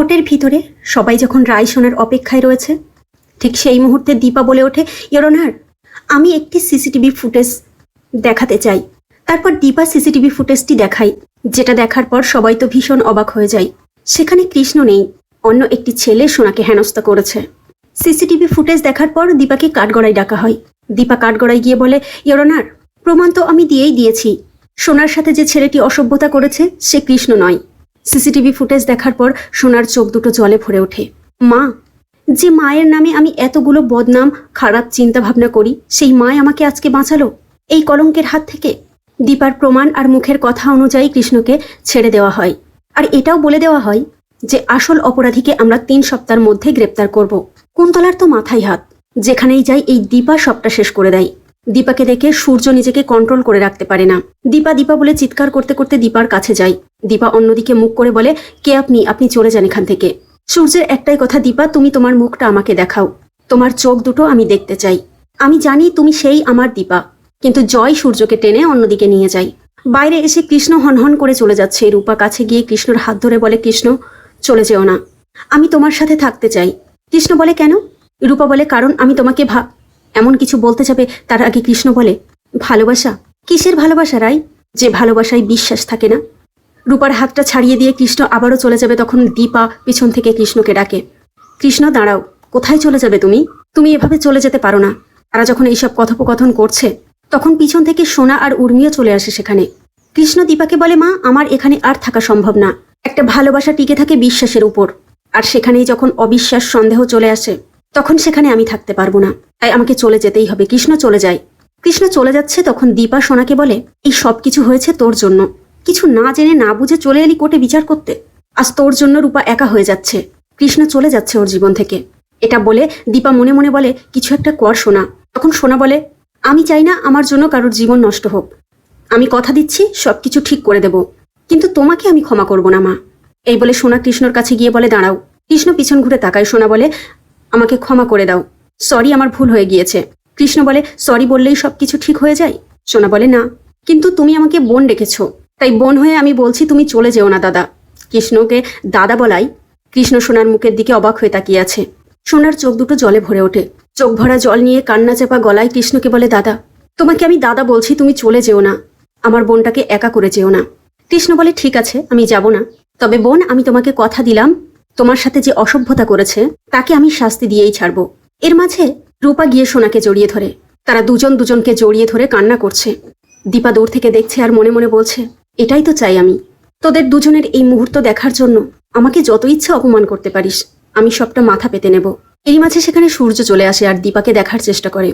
কোর্টের ভিতরে সবাই যখন রায় শোনার অপেক্ষায় রয়েছে, ঠিক সেই মুহূর্তে দীপা বলে ওঠে ইয়রনার আমি একটি সিসিটিভি ফুটেজ দেখাতে চাই। তারপর দীপা সিসিটিভি ফুটেজটি দেখাই যেটা দেখার পর সবাই তো ভীষণ অবাক হয়ে যায়। সেখানে কৃষ্ণ নেই, অন্য একটি ছেলে সোনাকে হেনস্থা করেছে। সিসিটিভি ফুটেজ দেখার পর দীপাকে কাঠগড়ায় ডাকা হয়। দীপা কাঠগড়ায় গিয়ে বলে ইয়রনার প্রমাণ তো আমি দিয়েই দিয়েছি। সোনার সাথে যে ছেলেটি অসভ্যতা করেছে, সে কৃষ্ণ নয়। সিসিটিভি ফুটেজ দেখার পর সোনার চোখ দুটো জলে ভরে ওঠে। মা, যে মায়ের নামে আমি এতগুলো বদনাম, খারাপ চিন্তা ভাবনা করি, সেই মায় আমাকে আজকে বাঁচালো? এই কলঙ্কের হাত থেকে। দীপার প্রমাণ আর মুখের কথা অনুযায়ী কৃষ্ণকে ছেড়ে দেওয়া হয়। আর এটাও বলে দেওয়া হয় যে, আসল অপরাধীকে আমরা তিন সপ্তাহের মধ্যে গ্রেপ্তার করব। কুন্তলার তো মাথায় হাত, যেখানেই যাই এই দীপা সবটা শেষ করে দেয়। দীপাকে দেখে সূর্য নিজেকে কন্ট্রোল করে রাখতে পারে না। দীপা দীপা বলে চিৎকার করতে করতে দীপার কাছে যায়। দীপা অন্যদিকে মুখ করে বলে, কে আপনি? আপনি চলে যান এখান থেকে। সূর্যের একটাই কথা, দীপা, তুমি তোমার মুখটা আমাকে দেখাও। তোমার চোখ দুটো আমি দেখতে চাই। আমি জানি তুমি সেই আমার দীপা। কিন্তু জয় সূর্যকে টেনে অন্যদিকে নিয়ে যায়। বাইরে এসে কৃষ্ণ হনহন করে চলে যাচ্ছে। রূপা কাছে গিয়ে কৃষ্ণর হাত ধরে বলে, কৃষ্ণ, চলে যেও না। আমি তোমার সাথে থাকতে চাই। কৃষ্ণ বলে, কেন? রূপা বলে, কারণ আমি তোমাকে ভা এমন কিছু বলতে যাবে, তার আগে কৃষ্ণ বলে, ভালোবাসা? কিসের ভালোবাসা রাই? যে ভালোবাসায় বিশ্বাস থাকে না? রূপার হাতটা ছাড়িয়ে দিয়ে কৃষ্ণ আবারও চলে যাবে তখন দীপা পিছন থেকে কৃষ্ণকে ডাকে, কৃষ্ণ, দাঁড়াও, কোথায় চলে যাবে তুমি? তুমি এভাবে চলে যেতে পারো না। তারা যখন এইসব কথোপকথন করছে, তখন পিছন থেকে সোনা আর উর্মিও চলে আসে সেখানে। কৃষ্ণ দীপাকে বলে, মা, আমার এখানে আর থাকা সম্ভব না। একটা ভালোবাসা টিকে থাকে বিশ্বাসের উপর। আর সেখানেই যখন অবিশ্বাস সন্দেহ চলে আসে তখন সেখানে আমি থাকতে পারব না। তাই আমাকে চলে যেতেই হবে। কৃষ্ণ চলে যায়। কৃষ্ণ চলে যাচ্ছে তখন দীপা সোনাকে বলে, এই সব কিছু হয়েছে তোর জন্য। কিছু না জেনে না বুঝে চলে এলি কোর্টে বিচার করতে। আজ তোর জন্য রূপা একা হয়ে যাচ্ছে। কৃষ্ণ চলে যাচ্ছে ওর জীবন থেকে। এটা বলে দীপা মনে মনে বলে, কিছু একটা কর সোনা। তখন সোনা বলে, আমি চাই না আমার জন্য কারোর জীবন নষ্ট হোক। আমি কথা দিচ্ছি সবকিছু ঠিক করে দেব। কিন্তু তোমাকে আমি ক্ষমা করব না, মা। এই বলে সোনা কৃষ্ণর কাছে গিয়ে বলে, দাঁড়াও। কৃষ্ণ পিছন ঘুরে তাকায়। সোনা বলে আমাকে ক্ষমা করে দাও। সরি, আমার ভুল হয়ে গিয়েছে। কৃষ্ণ বলে, সরি বললেই সবকিছু ঠিক হয়ে যায়? সোনা বলে, না। কিন্তু তুমি আমাকে বোন ডেকেছো। তাই বোন হয়ে আমি বলছি তুমি চলে যেও না, দাদা। কৃষ্ণকে দাদা বলাই, কৃষ্ণ সোনার মুখের দিকে অবাক হয়ে তাকিয়ে আছে। সোনার চোখ দুটো জলে ভরে ওঠে। চোখ ভরা জল নিয়ে কান্না চাপা গলায় কৃষ্ণকে বলে, দাদা, তোমাকে আমি দাদা বলছি তুমি চলে যেও না। আমার বোনটাকে একা করে যেও না। কৃষ্ণ বলে, ঠিক আছে, আমি যাব না। তবে বোন, আমি তোমাকে কথা দিলাম। তোমার সাথে যে অসভ্যতা করেছে, তাকে আমি শাস্তি দিয়েই ছাড়বো। এর মাঝে রূপা গিয়ে সোনাকে জড়িয়ে ধরে। তারা দুজন দুজনকে জড়িয়ে ধরে কান্না করছে। দীপা দূর থেকে দেখছে আর মনে মনে বলছে, এটাই তো চাই আমি। তোদের দুজনের এই মুহূর্ত দেখার জন্য আমাকে যত ইচ্ছা অপমান করতে পারিস, আমি সবটা মাথা পেতে নেব। এই মাঝে সেখানে সূর্য চলে আসে আর দীপাকে দেখার চেষ্টা করে।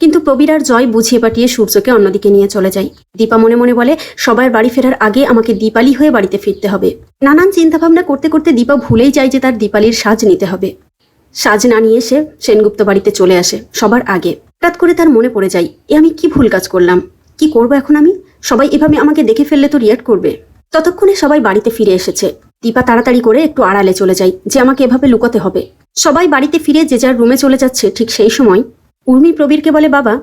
কিন্তু প্রবীর আর জয় বুঝিয়ে পাঠিয়ে সূর্যকে অন্যদিকে নিয়ে চলে যায়। দীপা মনে মনে বলে, সবার বাড়ি ফেরার আগে আমাকে দীপালি হয়ে বাড়িতে ফিরতে হবে। নানান চিন্তাভাবনা করতে করতে দীপা ভুলেই যায় যে তার দীপালির সাজ নিতে হবে। সাজ না নিয়ে এসে সেনগুপ্ত বাড়িতে চলে আসে সবার আগে। হঠাৎ করে তার মনে পড়ে যায়, এ আমি কি ভুল কাজ করলাম? কি করব এখন আমি? সবাই এভাবে আমাকে দেখে ফেললে তো রিয়াক্ট করবে? ততক্ষণে সবাই বাড়িতে ফিরে এসেছে। দীপা তাড়াতাড়ি করে একটু আড়ালে চলে যায়, যে আমাকে এভাবে লুকোতে হবে। সবাই বাড়িতে ফিরে যে যার রুমে চলে যাচ্ছে ঠিক সেই সময় উর্মি প্রবীরকে বলে, বাবা,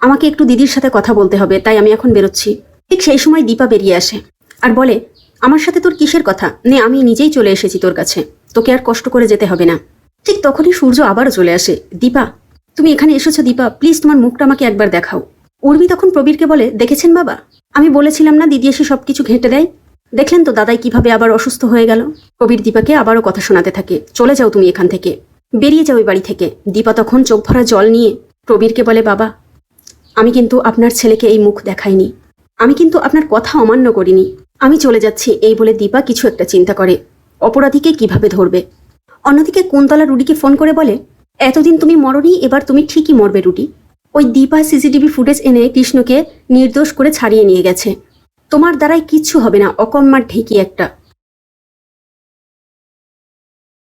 আমাকে একটু দিদির সাথে কথা বলতে হবে, তাই আমি এখন বেরোচ্ছি। ঠিক সেই সময় দীপা বেরিয়ে আসে আর বলে, আমার সাথে তোর কিসের কথা? নে, আমি নিজেই চলে এসেছি তোর কাছে। তোকে আর কষ্ট করে যেতে হবে না। ঠিক তখনই সূর্য আবারও চলে আসে। দীপা, তুমি এখানে এসেছ, দীপা, প্লিজ তোমার মুখটা আমাকে একবার দেখাও। উর্মি তখন প্রবীরকে বলে, দেখেছেন বাবা? আমি বলেছিলাম না দিদি এসে সবকিছু ঘেঁটে দেয়? দেখলেন তো দাদাই কীভাবে আবার অসুস্থ হয়ে গেল? প্রবীর দীপাকে আবারও কথা শোনাতে থাকে। চলে যাও তুমি এখান থেকে। বেরিয়ে যাও এই বাড়ি থেকে। দীপা তখন চোখ ভরা জল নিয়ে প্রবীরকে বলে, বাবা, আমি কিন্তু আপনার ছেলেকে এই মুখ দেখাইনি। আমি কিন্তু আপনার কথা অমান্য করিনি। আমি চলে যাচ্ছি এই বলে দীপা কিছু একটা চিন্তা করে। অপরাধীকে কীভাবে ধরবে? অন্যদিকে কুন্তলা রুডিকে ফোন করে বলে, এতদিন তুমি মরনি, এবার তুমি ঠিকই মরবে রুডি। ওই দীপা সিসিটিভি ফুটেজ এনে কৃষ্ণকে নির্দোষ করে ছাড়িয়ে নিয়ে গেছে। তোমার দ্বারাই কিচ্ছু হবে না, অকম্মার ঢেকি একটা।